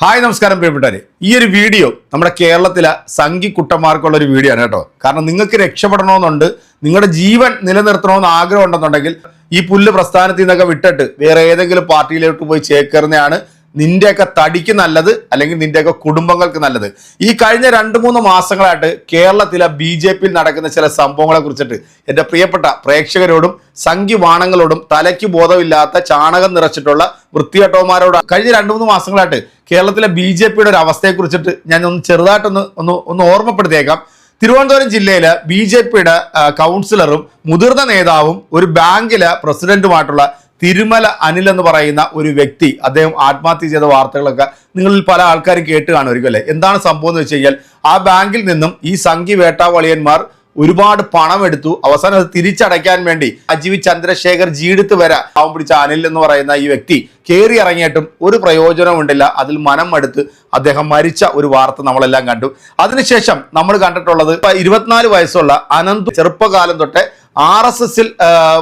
Hi നമസ്കാരം പ്രിയപ്പെട്ടവരെ. ഈ ഒരു വീഡിയോ നമ്മുടെ കേരളത്തിലെ സംഘി കുട്ടന്മാർക്കുള്ള ഒരു വീഡിയോ ആണ് കേട്ടോ. കാരണം നിങ്ങൾക്ക് രക്ഷപ്പെടണമെന്നുണ്ട് നിങ്ങളുടെ ജീവൻ നിലനിർത്തണമെന്ന് ആഗ്രഹം ഉണ്ടെന്നുണ്ടെങ്കിൽ ഈ പുല്ല് പ്രസ്ഥാനത്തിൽ നിന്നൊക്കെ വിട്ടിട്ട് വേറെ ഏതെങ്കിലും പാർട്ടിയിലോട്ട് പോയി ചേക്കേറുന്നതാണ് നിന്റെയൊക്കെ തടിക്ക് നല്ലത് അല്ലെങ്കിൽ നിന്റെയൊക്കെ കുടുംബങ്ങൾക്ക് നല്ലത്. ഈ കഴിഞ്ഞ രണ്ട് മൂന്ന് മാസങ്ങളായിട്ട് കേരളത്തിലെ ബി ജെ പിയിൽ നടക്കുന്ന ചില സംഭവങ്ങളെ കുറിച്ചിട്ട് എന്റെ പ്രിയപ്പെട്ട പ്രേക്ഷകരോടും സംഘിവാണങ്ങളോടും തലയ്ക്ക് ബോധമില്ലാത്ത ചാണകം നിറച്ചിട്ടുള്ള വൃത്തികെട്ടവന്മാരോട് കഴിഞ്ഞ രണ്ട് മൂന്ന് മാസങ്ങളായിട്ട് കേരളത്തിലെ ബി ജെ പിയുടെ ഒരു അവസ്ഥയെക്കുറിച്ചിട്ട് ഞാൻ ഒന്ന് ചെറുതായിട്ടൊന്ന് ഒന്ന് ഒന്ന് ഓർമ്മപ്പെടുത്തിയേക്കാം. തിരുവനന്തപുരം ജില്ലയിലെ ബി ജെ പിയുടെ കൗൺസിലറും മുതിർന്ന നേതാവും ഒരു ബാങ്കിലെ പ്രസിഡന്റുമായിട്ടുള്ള തിരുമല അനിൽ എന്ന് പറയുന്ന ഒരു വ്യക്തി അദ്ദേഹം ആത്മഹത്യ ചെയ്ത വാർത്തകളൊക്കെ നിങ്ങളിൽ പല ആൾക്കാരും കേട്ട് കാണുമായിരിക്കും അല്ലേ? എന്താണ് സംഭവം എന്ന് വെച്ച് കഴിഞ്ഞാൽ ആ ബാങ്കിൽ നിന്നും ഈ സംഘി വേട്ടാവളിയന്മാർ ഒരുപാട് പണം എടുത്തു. അവസാനം അത് തിരിച്ചടയ്ക്കാൻ വേണ്ടി അജീവ് ചന്ദ്രശേഖർ ജീടുത്ത് വരെ പാവം പിടിച്ച അനിൽ എന്ന് പറയുന്ന ഈ വ്യക്തി കയറി ഇറങ്ങിയിട്ടും ഒരു പ്രയോജനവും ഉണ്ടില്ല. അതിൽ മനം മടുത്ത് അദ്ദേഹം മരിച്ച ഒരു വാർത്ത നമ്മളെല്ലാം കണ്ടു. അതിനുശേഷം നമ്മൾ കണ്ടിട്ടുള്ളത് ഇരുപത്തിനാല് വയസ്സുള്ള അനന്ത് ചെറുപ്പകാലം തൊട്ടേ ആർ എസ് എസിൽ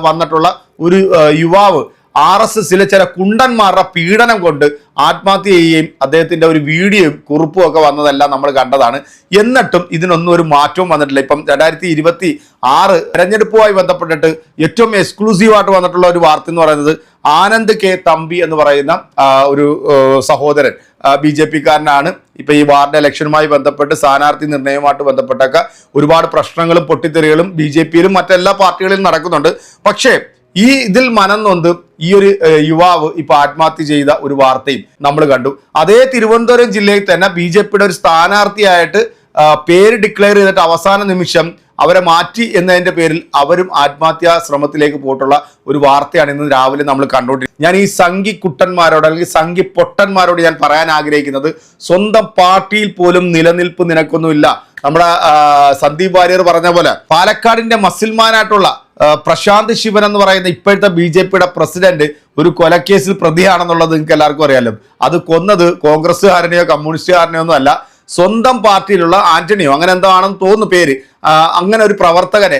വന്നിട്ടുള്ള ഒരു യുവാവ് ആർ എസ് എസിലെ ചില കുണ്ടന്മാരുടെ പീഡനം കൊണ്ട് ആത്മഹത്യ ചെയ്യുകയും അദ്ദേഹത്തിന്റെ ഒരു വീഡിയോയും കുറിപ്പും ഒക്കെ വന്നതെല്ലാം നമ്മൾ കണ്ടതാണ്. എന്നിട്ടും ഇതിനൊന്നും ഒരു മാറ്റവും വന്നിട്ടില്ല. ഇപ്പം രണ്ടായിരത്തി ഇരുപത്തി ആറ് തെരഞ്ഞെടുപ്പുമായി ബന്ധപ്പെട്ടിട്ട് ഏറ്റവും എക്സ്ക്ലൂസീവ് ആയിട്ട് വന്നിട്ടുള്ള ഒരു വാർത്ത എന്ന് പറയുന്നത് ആനന്ദ് കെ തമ്പി എന്ന് പറയുന്ന ഒരു സഹോദരൻ ബി ജെ പിക്കാരനാണ്. ഇപ്പം ഈ വാർഡ് ഇലക്ഷനുമായി ബന്ധപ്പെട്ട് സ്ഥാനാർത്ഥി നിർണയവുമായിട്ട് ബന്ധപ്പെട്ടൊക്കെ ഒരുപാട് പ്രശ്നങ്ങളും പൊട്ടിത്തെറികളും ബി ജെ പിയിലും മറ്റെല്ലാ പാർട്ടികളിലും നടക്കുന്നുണ്ട്. പക്ഷേ ഈ ഇതിൽ മനം നൊന്ത് ഈ ഒരു യുവാവ് ഇപ്പൊ ആത്മഹത്യ ചെയ്ത ഒരു വാർത്തയും നമ്മൾ കണ്ടു. അതേ തിരുവനന്തപുരം ജില്ലയിൽ തന്നെ ബി ജെ പിയുടെ ഒരു സ്ഥാനാർത്ഥിയായിട്ട് പേര് ഡിക്ലെയർ ചെയ്തിട്ട് അവസാന നിമിഷം അവരെ മാറ്റി എന്നതിന്റെ പേരിൽ അവരും ആത്മഹത്യാ ശ്രമത്തിലേക്ക് പോയിട്ടുള്ള ഒരു വാർത്തയാണ് ഇന്ന് രാവിലെ നമ്മൾ കണ്ടുകൊണ്ടിരിക്കുന്നത്. ഞാൻ ഈ സംഘി കുട്ടന്മാരോട് അല്ലെങ്കിൽ സംഘി പൊട്ടന്മാരോട് ഞാൻ പറയാൻ ആഗ്രഹിക്കുന്നത് സ്വന്തം പാർട്ടിയിൽ പോലും നിലനിൽപ്പ് നിനക്കൊന്നുമില്ല. നമ്മുടെ സന്ദീപ് വാര്യർ പറഞ്ഞ പോലെ പാലക്കാടിന്റെ മസിൽമാനായിട്ടുള്ള പ്രശാന്ത് ശിവൻ എന്ന് പറയുന്ന ഇപ്പോഴത്തെ ബി ജെ പിയുടെ പ്രസിഡന്റ് ഒരു കൊലക്കേസിൽ പ്രതിയാണെന്നുള്ളത് നിങ്ങൾക്ക് എല്ലാവർക്കും അറിയാലോ. അത് കൊന്നത് കോൺഗ്രസ്സുകാരനെയോ കമ്മ്യൂണിസ്റ്റുകാരനെയോ ഒന്നും അല്ല. സ്വന്തം പാർട്ടിയിലുള്ള ആന്റണിയോ. അങ്ങനെ എന്താണെന്ന് തോന്നുന്നു പേര്. അങ്ങനെ ഒരു പ്രവർത്തകനെ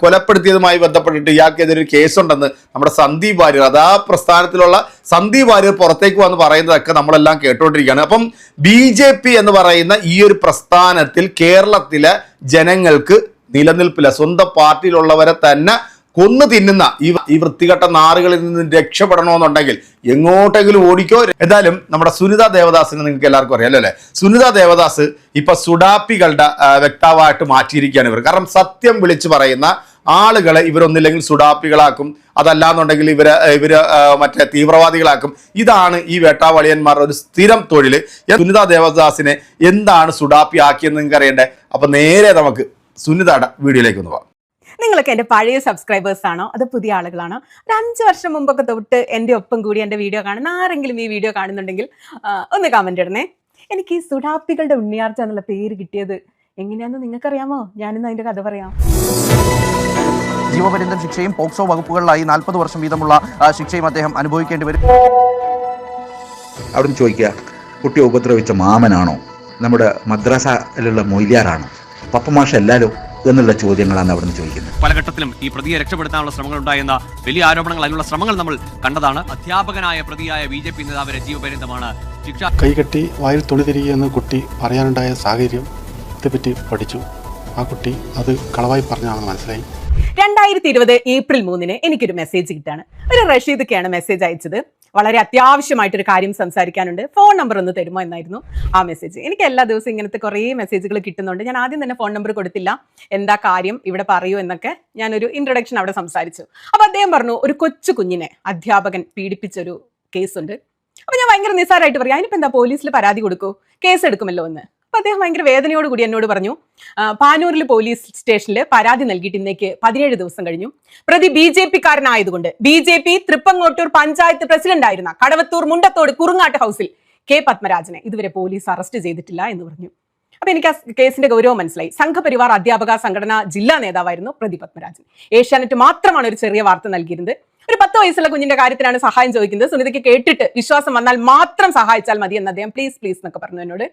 കൊലപ്പെടുത്തിയതുമായി ബന്ധപ്പെട്ടിട്ട് ഇയാൾക്കെതിരെ ഒരു കേസുണ്ടെന്ന് നമ്മുടെ സന്ദീപ് വാര്യർ അതാ പ്രസ്ഥാനത്തിലുള്ള സന്ദീപ് വാര്യർ പുറത്തേക്ക് വന്ന് പറയുന്നതൊക്കെ നമ്മളെല്ലാം കേട്ടുകൊണ്ടിരിക്കുകയാണ് അപ്പം ബി എന്ന് പറയുന്ന ഈ ഒരു പ്രസ്ഥാനത്തിൽ കേരളത്തിലെ ജനങ്ങൾക്ക് നിലനിൽപ്പില്ല. സ്വന്തം പാർട്ടിയിലുള്ളവരെ തന്നെ കൊന്നു തിന്നുന്ന ഈ ഈ വൃത്തികെട്ട നാറുകളിൽ നിന്ന് രക്ഷപ്പെടണമെന്നുണ്ടെങ്കിൽ എങ്ങോട്ടെങ്കിലും ഓടിക്കോ. എന്തായാലും നമ്മുടെ സുനിത ദേവദാസിനെ നിങ്ങൾക്ക് എല്ലാവർക്കും അറിയാം അല്ലേ? സുനിത ദേവദാസ് ഇപ്പൊ സുഡാപ്പികളുടെ വ്യക്താവായിട്ട് മാറ്റിയിരിക്കുകയാണ് ഇവർ. കാരണം സത്യം വിളിച്ചു പറയുന്ന ആളുകളെ ഇവരൊന്നില്ലെങ്കിൽ സുഡാപ്പികളാക്കും അതല്ലാന്നുണ്ടെങ്കിൽ ഇവർ ഇവർ മറ്റേ തീവ്രവാദികളാക്കും. ഇതാണ് ഈ വേട്ടാവളിയന്മാരുടെ ഒരു സ്ഥിരം തൊഴിൽ സുനിത ദേവദാസിനെ എന്താണ് സുഡാപ്പി ആക്കിയെന്ന് നിങ്ങൾക്ക് അറിയണ്ടേ? അപ്പൊ നേരെ നമുക്ക് സുനിതയുടെ വീഡിയോയിലേക്ക് ഒന്ന് പോകാം നിങ്ങളൊക്കെ എന്റെ പഴയ സബ്സ്ക്രൈബേഴ്സ് ആണോ? അത് പുതിയ ആളുകളാണോ? ഒരു അഞ്ച് വർഷം മുമ്പൊക്കെ തൊട്ട് എന്റെ ഒപ്പം കൂടി എന്റെ വീഡിയോ കാണുന്ന ആരെങ്കിലും ഈ വീഡിയോ കാണുന്നുണ്ടെങ്കിൽ ഒന്ന് കമന്റ് ഇടണേ. എനിക്ക് ഈ സുഡാപ്പികളുടെ ഉണ്ണിയാർച്ച എന്നുള്ള പേര് കിട്ടിയത് എങ്ങനെയാണെന്ന് നിങ്ങൾക്കറിയാമോ? ഞാനിന്ന് അതിന്റെ കഥ പറയാം. ജീവപര്യന്തം ശിക്ഷയും പോക്സോ വകുപ്പുകളിലായി നാൽപ്പത് വർഷം വീതമുള്ള ശിക്ഷയും അദ്ദേഹം അനുഭവിക്കേണ്ടി വരും. അവിടെ ചോദിക്കുക കുട്ടിയെ ഉപദ്രവിച്ച മാമനാണോ? നമ്മുടെ മദ്രസയിലുള്ള മൊയ്ലിയാറാണോ? പപ്പമാഷ എല്ലാലോ എന്നുള്ള ചോദ്യങ്ങളാണ് അവിടെ നിന്ന് ചോദിക്കുന്നത്. പല ഘട്ടത്തിലും ഈ പ്രതിയെ രക്ഷപ്പെടുത്താനുള്ള ശ്രമങ്ങൾ ഉണ്ടായെന്ന വലിയ ആരോപണങ്ങൾ അതിനുള്ള ശ്രമങ്ങൾ നമ്മൾ കണ്ടതാണ്. അധ്യാപകനായ പ്രതിയായ ബി ജെ പി നേതാവ് രാജീവ് പര്യന്തമാണ് ശിക്ഷ കൈകെട്ടി വായിൽ തുണി തിരികെയെന്ന് കുട്ടി പറയാനുണ്ടായ സാഹചര്യം ഇതേപ്പറ്റി പഠിച്ചു. ആ കുട്ടി അത് കളവായി പറഞ്ഞാണെന്ന് മനസ്സിലായി. രണ്ടായിരത്തി ഇരുപത് ഏപ്രിൽ മൂന്നിന് എനിക്കൊരു മെസ്സേജ് കിട്ടാണ്. ഒരു റഷീദ് ഒക്കെയാണ് മെസ്സേജ് അയച്ചത്. വളരെ അത്യാവശ്യമായിട്ടൊരു കാര്യം സംസാരിക്കാനുണ്ട്. ഫോൺ നമ്പർ ഒന്ന് തരുമോ എന്നായിരുന്നു ആ മെസ്സേജ് എനിക്ക് എല്ലാ ദിവസവും ഇങ്ങനത്തെ കുറേ മെസ്സേജുകൾ കിട്ടുന്നുണ്ട്. ഞാൻ ആദ്യം തന്നെ ഫോൺ നമ്പർ കൊടുത്തില്ല. എന്താ കാര്യം? ഇവിടെ പറയൂ എന്നൊക്കെ ഞാനൊരു ഇൻട്രൊഡക്ഷൻ അവിടെ സംസാരിച്ചു. അപ്പോൾ അദ്ദേഹം പറഞ്ഞു ഒരു കൊച്ചു കുഞ്ഞിനെ അധ്യാപകൻ പീഡിപ്പിച്ചൊരു കേസുണ്ട് അപ്പോൾ ഞാൻ ഭയങ്കര നിസ്സാരമായിട്ട് പറയാം അതിനിപ്പോ എന്താ പോലീസിൽ പരാതി കൊടുക്കൂ? കേസ് എടുക്കുമല്ലോ എന്ന്. അപ്പോൾ അദ്ദേഹം ഭയങ്കര വേദനയോട് കൂടി എന്നോട് പറഞ്ഞു പാനൂരിൽ പോലീസ് സ്റ്റേഷനിൽ പരാതി നൽകിയിട്ട് ഇന്നേക്ക് പതിനേഴ് ദിവസം കഴിഞ്ഞു. പ്രതി B J P കാരനായതുകൊണ്ട് B J P Thrippangottur panchayat president ആയിരുന്ന കടവത്തൂർ മുണ്ടത്തോട് കുറുങ്ങാട്ട് ഹൗസിൽ കെ പത്മരാജനെ ഇതുവരെ പോലീസ് അറസ്റ്റ് ചെയ്തിട്ടില്ല എന്ന് പറഞ്ഞു. അപ്പൊ എനിക്ക് ആ കേസിന്റെ ഗൗരവം മനസ്സിലായി. സംഘപരിവാർ അധ്യാപക സംഘടന ജില്ലാ നേതാവായിരുന്നു പ്രതി പത്മരാജൻ. ഏഷ്യാനെറ്റ് മാത്രമാണ് ഒരു ചെറിയ വാർത്ത നൽകിയിരുന്നത്. ഒരു പത്ത് വയസ്സുള്ള കുഞ്ഞിന്റെ കാര്യത്തിലാണ് സഹായം ചോദിക്കുന്നത്. സുനിതയ്ക്ക് കേട്ടിട്ട് വിശ്വാസം വന്നാൽ മാത്രം സഹായിച്ചാൽ മതി എന്ന് അദ്ദേഹം പ്ലീസ് പ്ലീസ് എന്നൊക്കെ പറഞ്ഞു എന്നോട്.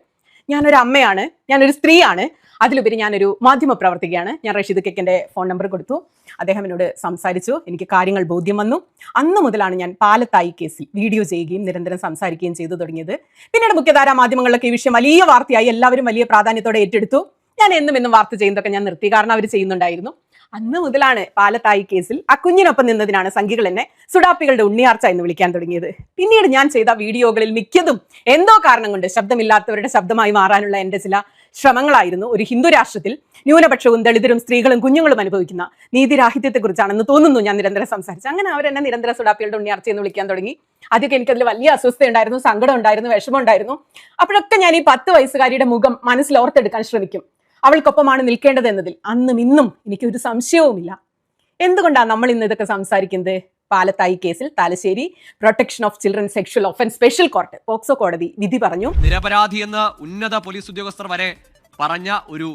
ഞാനൊരു അമ്മയാണ് ഞാനൊരു സ്ത്രീയാണ്. അതിലുപരി ഞാനൊരു മാധ്യമ പ്രവർത്തകയാണ് ഞാൻ റഷീദ് കെക്കിന്റെ ഫോൺ നമ്പർ കൊടുത്തു. അദ്ദേഹം എന്നോട് സംസാരിച്ചു. എനിക്ക് കാര്യങ്ങൾ ബോധ്യം വന്നു. അന്ന് മുതലാണ് ഞാൻ പാലത്തായി കേസിൽ വീഡിയോ ചെയ്യുകയും നിരന്തരം സംസാരിക്കുകയും ചെയ്തു തുടങ്ങിയത്. പിന്നീട് മുഖ്യധാര മാധ്യമങ്ങളിലൊക്കെ ഈ വിഷയം വലിയ വാർത്തയായി എല്ലാവരും വലിയ പ്രാധാന്യത്തോടെ ഏറ്റെടുത്തു. ഞാൻ എന്നും എന്നും വാർത്ത ചെയ്യുന്നതൊക്കെ ഞാൻ നിർത്തി. കാരണം അവർ ചെയ്യുന്നുണ്ടായിരുന്നു. അന്ന് മുതലാണ് പാലത്തായി കേസിൽ ആ കുഞ്ഞിനൊപ്പം നിന്നതിനാണ് സംഘികൾ എന്നെ സുഡാപ്പികളുടെ ഉണ്ണിയാർച്ച എന്ന് വിളിക്കാൻ തുടങ്ങിയത്. പിന്നീട് ഞാൻ ചെയ്ത വീഡിയോകളിൽ മിക്കതും എന്തോ കാരണം കൊണ്ട് ശബ്ദമില്ലാത്തവരുടെ ശബ്ദമായി മാറാനുള്ള എന്റെ ചില ശ്രമങ്ങളായിരുന്നു ഒരു ഹിന്ദു രാഷ്ട്രത്തിൽ ന്യൂനപക്ഷവും ദളിതരും സ്ത്രീകളും കുഞ്ഞുങ്ങളും അനുഭവിക്കുന്ന നീതിരാഹിത്യത്തെക്കുറിച്ചാണെന്ന് തോന്നുന്നു ഞാൻ നിരന്തരം സംസാരിച്ചു. അങ്ങനെ അവരെന്നെ നിരന്തര സുഡാപ്പികളുടെ ഉണ്ണിയാർച്ച എന്ന് വിളിക്കാൻ തുടങ്ങി. ആദ്യമൊക്കെ എനിക്കതിൽ വലിയ അസ്വസ്ഥ ഉണ്ടായിരുന്നു സങ്കടം ഉണ്ടായിരുന്നു വിഷമം ഉണ്ടായിരുന്നു. അപ്പോഴൊക്കെ ഞാൻ ഈ പത്ത് വയസ്സുകാരിയുടെ മുഖം മനസ്സിൽ ഓർത്തെടുക്കാൻ ശ്രമിക്കും. അവൾക്കൊപ്പമാണ് നിൽക്കേണ്ടത് എന്നതിൽ അന്നും ഇന്നും എനിക്ക് ഒരു സംശയവുമില്ല. എന്തുകൊണ്ടാണ് നമ്മൾ ഇന്ന് ഇതൊക്കെ സംസാരിക്കുന്നത്? പാലത്തായി കേസിൽ Thalassery protection of children sexual offences special court POCSO കോടതി വിധി പറഞ്ഞു. നിരപരാധി എന്ന് ഉന്നത പോലീസ് ഉദ്യോഗസ്ഥർ വരെ പറഞ്ഞ ഒരു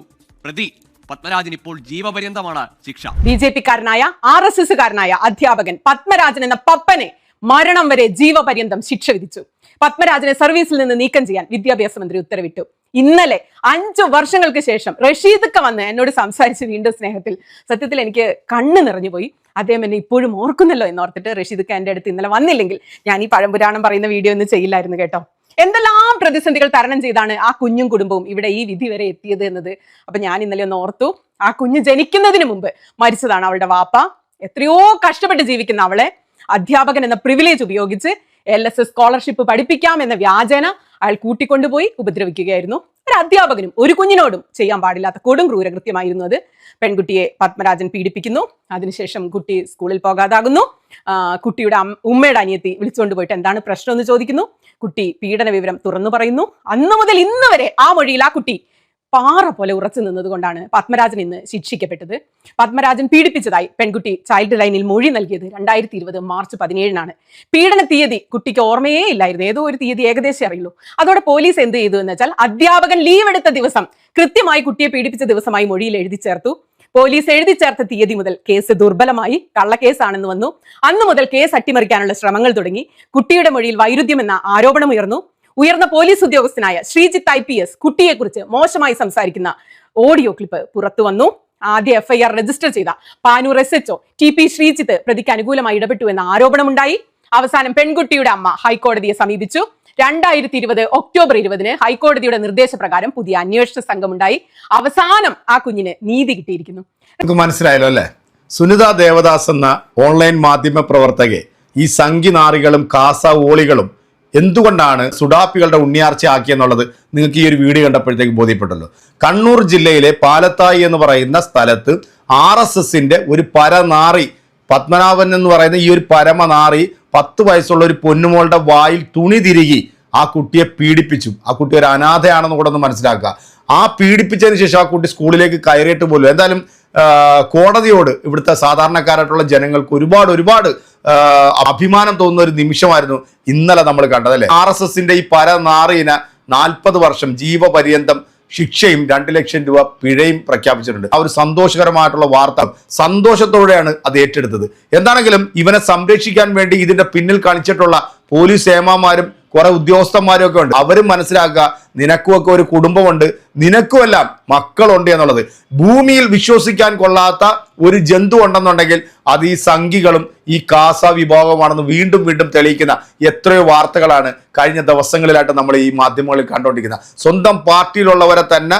പ്രതി പത്മരാജൻ ഇപ്പോൾ ജീവപര്യന്തമാണ് ശിക്ഷ. ബി ജെ പിക്കാരനായ ആർ എസ് എസുകാരനായ അധ്യാപകൻ പത്മരാജൻ എന്ന പപ്പനെ മരണം വരെ ജീവപര്യന്തം ശിക്ഷ വിധിച്ചു. പത്മരാജനെ സർവീസിൽ നിന്ന് നീക്കം ചെയ്യാൻ വിദ്യാഭ്യാസ മന്ത്രി ഉത്തരവിട്ടു. ഇന്നലെ അഞ്ചു വർഷങ്ങൾക്ക് ശേഷം റഷീദൊക്കെ വന്ന് എന്നോട് സംസാരിച്ച് വീണ്ടും സ്നേഹത്തിൽ. സത്യത്തിൽ എനിക്ക് കണ്ണ് നിറഞ്ഞുപോയി അദ്ദേഹം എന്നെ ഇപ്പോഴും ഓർക്കുന്നല്ലോ എന്ന് ഓർത്തിട്ട് റഷീദൊക്കെ എന്റെ അടുത്ത് ഇന്നലെ വന്നില്ലെങ്കിൽ ഞാൻ ഈ പഴംപുരാണം പറയുന്ന വീഡിയോ ഒന്നും ചെയ്യില്ലായിരുന്നു കേട്ടോ. എന്തെല്ലാം പ്രതിസന്ധികൾ തരണം ചെയ്താണ് ആ കുഞ്ഞും കുടുംബവും ഇവിടെ ഈ വിധി വരെ എത്തിയത് എന്നത്? അപ്പൊ ഞാൻ ഇന്നലെ ഒന്ന് ഓർത്തു. ആ കുഞ്ഞ് ജനിക്കുന്നതിന് മുമ്പ് മരിച്ചതാണ് അവളുടെ വാപ്പ. എത്രയോ കഷ്ടപ്പെട്ട് ജീവിക്കുന്ന അവളെ. അധ്യാപകൻ എന്ന പ്രിവിലേജ് ഉപയോഗിച്ച് എൽ എസ് സ്കോളർഷിപ്പ് പഠിപ്പിക്കാം എന്ന വ്യാജേന അയാൾ കൂട്ടിക്കൊണ്ടുപോയി ഉപദ്രവിക്കുകയായിരുന്നു. ഒരു അധ്യാപകനും ഒരു കുഞ്ഞിനോടും ചെയ്യാൻ പാടില്ലാത്ത കൊടും ക്രൂരകൃത്യമായിരുന്നു അത്. പെൺകുട്ടിയെ പത്മരാജൻ പീഡിപ്പിക്കുന്നു. അതിനുശേഷം കുട്ടി സ്കൂളിൽ പോകാതാകുന്നു. കുട്ടിയുടെ ഉമ്മയുടെ അനിയത്തി വിളിച്ചുകൊണ്ട് പോയിട്ട് എന്താണ് പ്രശ്നം എന്ന് ചോദിക്കുന്നു. കുട്ടി പീഡന വിവരം തുറന്നു പറയുന്നു. അന്നു മുതൽ ഇന്ന് വരെ ആ മൊഴിയിൽ ആ കുട്ടി പാറ പോലെ ഉറച്ചു നിന്നതുകൊണ്ടാണ് പത്മരാജൻ ഇന്ന് ശിക്ഷിക്കപ്പെട്ടത്. പത്മരാജൻ പീഡിപ്പിച്ചതായി പെൺകുട്ടി ചൈൽഡ് ലൈനിൽ മൊഴി നൽകിയത് രണ്ടായിരത്തി ഇരുപത് മാർച്ച് പതിനേഴിനാണ്. പീഡന തീയതി കുട്ടിക്ക് ഓർമ്മയേ ഇല്ലായിരുന്നു. ഏതോ ഒരു തീയതി ഏകദേശം അറിയുള്ളൂ. അതോടെ പോലീസ് എന്ത് ചെയ്തു എന്ന് വെച്ചാൽ അധ്യാപകൻ ലീവ് എടുത്ത ദിവസം കൃത്യമായി കുട്ടിയെ പീഡിപ്പിച്ച ദിവസമായി മൊഴിയിൽ എഴുതി ചേർത്തു. പോലീസ് എഴുതി ചേർത്ത തീയതി മുതൽ കേസ് ദുർബലമായി കള്ളക്കേസാണെന്ന് വന്നു. അന്ന് മുതൽ കേസ് അട്ടിമറിക്കാനുള്ള ശ്രമങ്ങൾ തുടങ്ങി. കുട്ടിയുടെ മൊഴിയിൽ വൈരുദ്ധ്യം എന്ന ആരോപണം ഉയർന്നു ഉയർന്ന പോലീസ് ഉദ്യോഗസ്ഥനായ ശ്രീജിത്ത് ഐ പി എസ് കുട്ടിയെക്കുറിച്ച് മോശമായി സംസാരിക്കുന്ന ഓഡിയോ ക്ലിപ്പ് പുറത്തു വന്നു. ആദ്യ എഫ്ഐആർ രജിസ്റ്റർ ചെയ്ത Panoor S HO T P Sreejith പ്രതിക്ക് അനുകൂലമായി ഇടപെട്ടു എന്ന ആരോപണമുണ്ടായി. അവസാനം പെൺകുട്ടിയുടെ അമ്മ ഹൈക്കോടതിയെ സമീപിച്ചു. രണ്ടായിരത്തി ഇരുപത് ഒക്ടോബർ ഇരുപതിന് ഹൈക്കോടതിയുടെ നിർദ്ദേശപ്രകാരം പുതിയ അന്വേഷണ സംഘമുണ്ടായി. അവസാനം ആ കുഞ്ഞിന് നീതി കിട്ടിയിരിക്കുന്നു. നമുക്ക് മനസ്സിലായല്ലോ അല്ലേ? സുനിത ദേവദാസ് എന്ന ഓൺലൈൻ മാധ്യമ പ്രവർത്തകെ ഈ സംഘി നാറികളും കാസ ഓളികളും എന്തുകൊണ്ടാണ് സുഡാപ്പികളുടെ ഉണ്ണിയാർച്ച ആക്കിയെന്നുള്ളത് നിങ്ങൾക്ക് ഈ ഒരു വീഡിയോ കണ്ടപ്പോഴത്തേക്ക് ബോധ്യപ്പെട്ടല്ലോ. കണ്ണൂർ ജില്ലയിലെ പാലത്തായി എന്ന് പറയുന്ന സ്ഥലത്ത് ആർ എസ് എസിന്റെ ഒരു പരനാറി പത്മനാഭൻ എന്ന് പറയുന്ന ഈ ഒരു പരമനാറി പത്ത് വയസ്സുള്ള ഒരു പൊന്നുമോളുടെ വായിൽ തുണി തിരികി ആ കുട്ടിയെ പീഡിപ്പിച്ചു. ആ കുട്ടി ഒരു അനാഥയാണെന്ന് കൂടെ ഒന്ന് മനസ്സിലാക്കുക. ആ പീഡിപ്പിച്ചതിന് ശേഷം ആ കുട്ടി സ്കൂളിലേക്ക് കയറിയിട്ട് പോലും എന്തായാലും കോടതിയോട് ഇവിടുത്തെ സാധാരണക്കാരായിട്ടുള്ള ജനങ്ങൾക്ക് ഒരുപാട് ഒരുപാട് അഭിമാനം തോന്നുന്ന ഒരു നിമിഷമായിരുന്നു ഇന്നലെ നമ്മൾ കണ്ടത് അല്ലേ? ആർ എസ് എസിന്റെ ഈ പരനാറിന് നാൽപ്പത് വർഷം ജീവപര്യന്തം ശിക്ഷയും രണ്ട് ലക്ഷം രൂപ പിഴയും പ്രഖ്യാപിച്ചിട്ടുണ്ട്. ആ ഒരു സന്തോഷകരമായിട്ടുള്ള വാർത്ത. സന്തോഷത്തോടെയാണ് അത് ഏറ്റെടുത്തത്. എന്താണെങ്കിലും ഇവനെ സംരക്ഷിക്കാൻ വേണ്ടി ഇതിന്റെ പിന്നിൽ കളിച്ചിട്ടുള്ള പോലീസ് ഏമാമാരും കുറെ ഉദ്യോഗസ്ഥന്മാരും ഒക്കെ ഉണ്ട്. അവരും മനസ്സിലാക്കുക നിനക്കുമൊക്കെ ഒരു കുടുംബമുണ്ട് നിനക്കുമെല്ലാം മക്കളുണ്ട് എന്നുള്ളത്. ഭൂമിയിൽ വിശ്വസിക്കാൻ കൊള്ളാത്ത ഒരു ജന്തു ഉണ്ടെന്നുണ്ടെങ്കിൽ അത് ഈ സംഘികളും ഈ കാസ വിഭാഗമാണെന്ന് വീണ്ടും വീണ്ടും തെളിയിക്കുന്ന എത്രയോ വാർത്തകളാണ് കഴിഞ്ഞ ദിവസങ്ങളിലായിട്ട് നമ്മൾ ഈ മാധ്യമങ്ങളിൽ കണ്ടുകൊണ്ടിരിക്കുന്നത് സ്വന്തം പാർട്ടിയിലുള്ളവരെ തന്നെ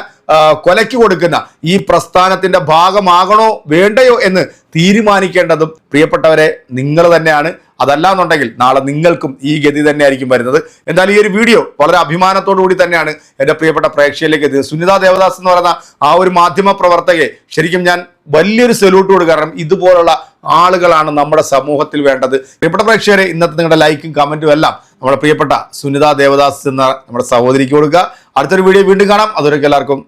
കൊലയ്ക്ക് കൊടുക്കുന്ന ഈ പ്രസ്ഥാനത്തിന്റെ ഭാഗമാകണോ വേണ്ടയോ എന്ന് തീരുമാനിക്കേണ്ടതും പ്രിയപ്പെട്ടവരെ നിങ്ങൾ തന്നെയാണ്. അതല്ല എന്നുണ്ടെങ്കിൽ നാളെ നിങ്ങൾക്കും ഈ ഗതി തന്നെയായിരിക്കും വരുന്നത്. എന്തായാലും ഈ ഒരു വീഡിയോ വളരെ അഭിമാനത്തോടു കൂടി തന്നെയാണ് എന്റെ പ്രിയപ്പെട്ട പ്രേക്ഷകരിലേക്ക് എത്തിയത്. സുനിത ദേവദാസ് എന്ന് പറയുന്ന ആ ഒരു മാധ്യമ പ്രവർത്തകയെ ശരിക്കും ഞാൻ വലിയൊരു സല്യൂട്ട് കൊടുക്കുക കാരണം ഇതുപോലുള്ള ആളുകളാണ് നമ്മുടെ സമൂഹത്തിൽ വേണ്ടത്. പ്രിയപ്പെട്ട പ്രേക്ഷകരെ ഇന്നത്തെ നിങ്ങളുടെ ലൈക്കും കമന്റും എല്ലാം നമ്മുടെ പ്രിയപ്പെട്ട സുനിത ദേവദാസ് എന്ന നമ്മുടെ സഹോദരിക്ക് കൊടുക്കുക. അടുത്തൊരു വീഡിയോ വീണ്ടും കാണാം. അതുവരെയൊക്കെ എല്ലാവർക്കും